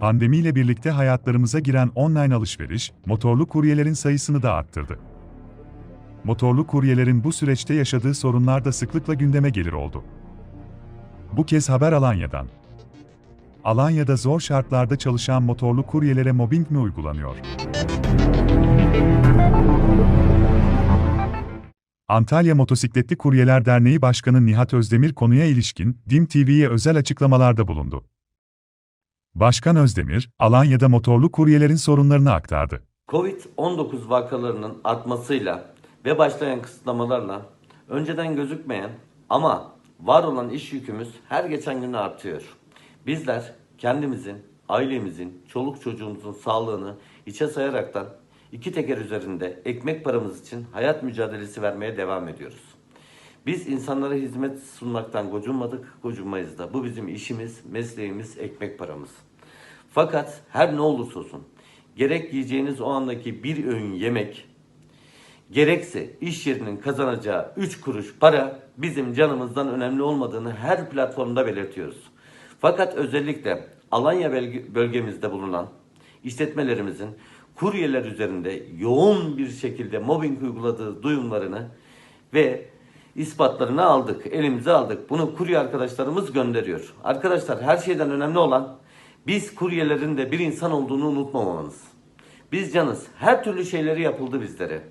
Pandemiyle birlikte hayatlarımıza giren online alışveriş, motorlu kuryelerin sayısını da arttırdı. Motorlu kuryelerin bu süreçte yaşadığı sorunlar da sıklıkla gündeme gelir oldu. Bu kez haber Alanya'dan. Alanya'da zor şartlarda çalışan motorlu kuryelere mobbing mi uygulanıyor? Antalya Motosikletli Kuryeler Derneği Başkanı Nihat Özdemir konuya ilişkin DİM TV'ye özel açıklamalarda bulundu. Başkan Özdemir, Alanya'da motorlu kuryelerin sorunlarını aktardı. Covid-19 vakalarının artmasıyla ve başlayan kısıtlamalarla önceden gözükmeyen ama var olan iş yükümüz her geçen gün artıyor. Bizler kendimizin, ailemizin, çoluk çocuğumuzun sağlığını içe sayaraktan iki teker üzerinde ekmek paramız için hayat mücadelesi vermeye devam ediyoruz. Biz insanlara hizmet sunmaktan gocunmadık, gocunmayız da. Bu bizim işimiz, mesleğimiz, ekmek paramız. Fakat her ne olursa olsun, gerek yiyeceğiniz o andaki bir öğün yemek, gerekse iş yerinin kazanacağı 3 kuruş para bizim canımızdan önemli olmadığını her platformda belirtiyoruz. Fakat özellikle Alanya bölge- bölgemizde bulunan işletmelerimizin kuryeler üzerinde yoğun bir şekilde mobbing uyguladığı duyumlarını ve ispatlarını aldık, elimize aldık. Bunu kurye arkadaşlarımız gönderiyor. Arkadaşlar her şeyden önemli olan biz kuryelerin de bir insan olduğunu unutmamamız. Biz canız. Her türlü şeyleri yapıldı bizlere.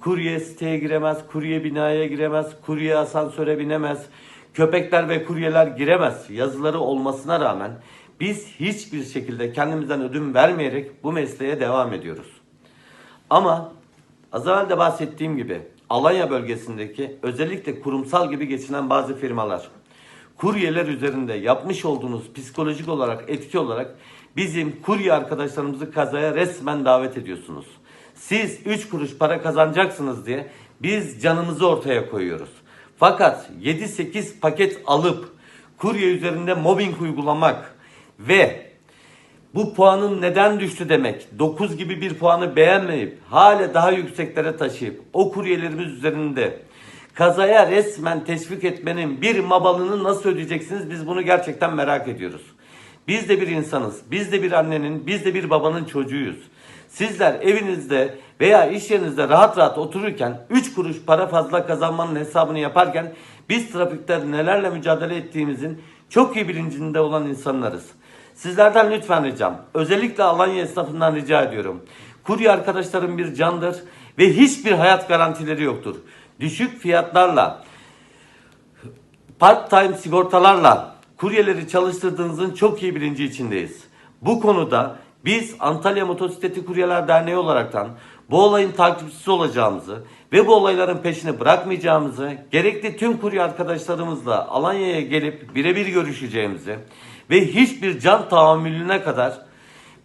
Kurye siteye giremez, kurye binaya giremez, kurye asansöre binemez, köpekler ve kuryeler giremez yazıları olmasına rağmen biz hiçbir şekilde kendimizden ödün vermeyerek bu mesleğe devam ediyoruz. Ama az evvel de bahsettiğim gibi Alanya bölgesindeki özellikle kurumsal gibi geçinen bazı firmalar kuryeler üzerinde yapmış olduğunuz psikolojik olarak etki olarak bizim kurye arkadaşlarımızı kazaya resmen davet ediyorsunuz. Siz 3 kuruş para kazanacaksınız diye biz canımızı ortaya koyuyoruz. Fakat 7-8 paket alıp kurye üzerinde mobbing uygulamak ve bu puanın neden düştü demek. 9 gibi bir puanı beğenmeyip hala daha yükseklere taşıyıp o kuryelerimiz üzerinde kazaya resmen teşvik etmenin bir mabalını nasıl ödeyeceksiniz biz bunu gerçekten merak ediyoruz. Biz de bir insanız. Biz de bir annenin, biz de bir babanın çocuğuyuz. Sizler evinizde veya iş yerinizde rahat rahat otururken 3 kuruş para fazla kazanmanın hesabını yaparken biz trafikte nelerle mücadele ettiğimizin çok iyi bilincinde olan insanlarız. Sizlerden lütfen ricam, özellikle Alanya esnafından rica ediyorum. Kurye arkadaşlarım bir candır ve hiçbir hayat garantileri yoktur. Düşük fiyatlarla, part time sigortalarla kuryeleri çalıştırdığınızın çok iyi bilinci içindeyiz. Bu konuda biz Antalya Motosikleti Kuryeler Derneği olaraktan bu olayın takipçisi olacağımızı ve bu olayların peşini bırakmayacağımızı, gerekli tüm kurye arkadaşlarımızla Alanya'ya gelip birebir görüşeceğimizi ve hiçbir can tahammülüne kadar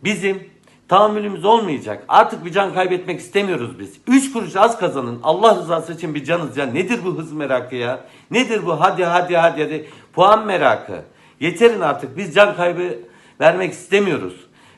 bizim tahammülümüz olmayacak. Artık bir can kaybetmek istemiyoruz biz. Üç kuruş az kazanın. Allah rızası için bir canız ya. Nedir bu hız merakı ya? Nedir bu hadi hadi hadi hadi puan merakı? Yeterin artık biz can kaybı vermek istemiyoruz.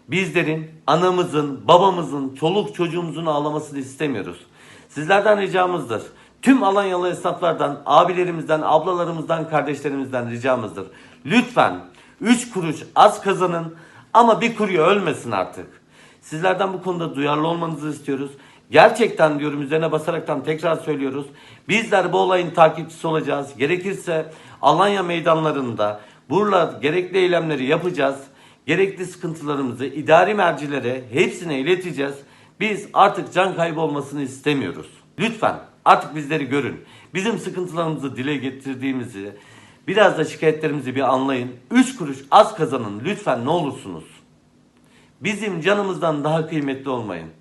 Bizlerin anamızın, babamızın, çoluk çocuğumuzun ağlamasını istemiyoruz. Sizlerden ricamızdır. Tüm Alanyalı esnaflardan, abilerimizden, ablalarımızdan, kardeşlerimizden ricamızdır. Lütfen 3 kuruş az kazanın ama bir kurye ölmesin artık. Sizlerden bu konuda duyarlı olmanızı istiyoruz. Gerçekten diyorum üzerine basaraktan tekrar söylüyoruz. Bizler bu olayın takipçisi olacağız. Gerekirse Alanya meydanlarında burada gerekli eylemleri yapacağız. Gerekli sıkıntılarımızı idari mercilere hepsine ileteceğiz. Biz artık can kaybı olmasını istemiyoruz. Lütfen artık bizleri görün. Bizim sıkıntılarımızı dile getirdiğimizi, biraz da şikayetlerimizi bir anlayın. 3 kuruş az kazanın lütfen ne olursunuz. Bizim canımızdan daha kıymetli olmayın.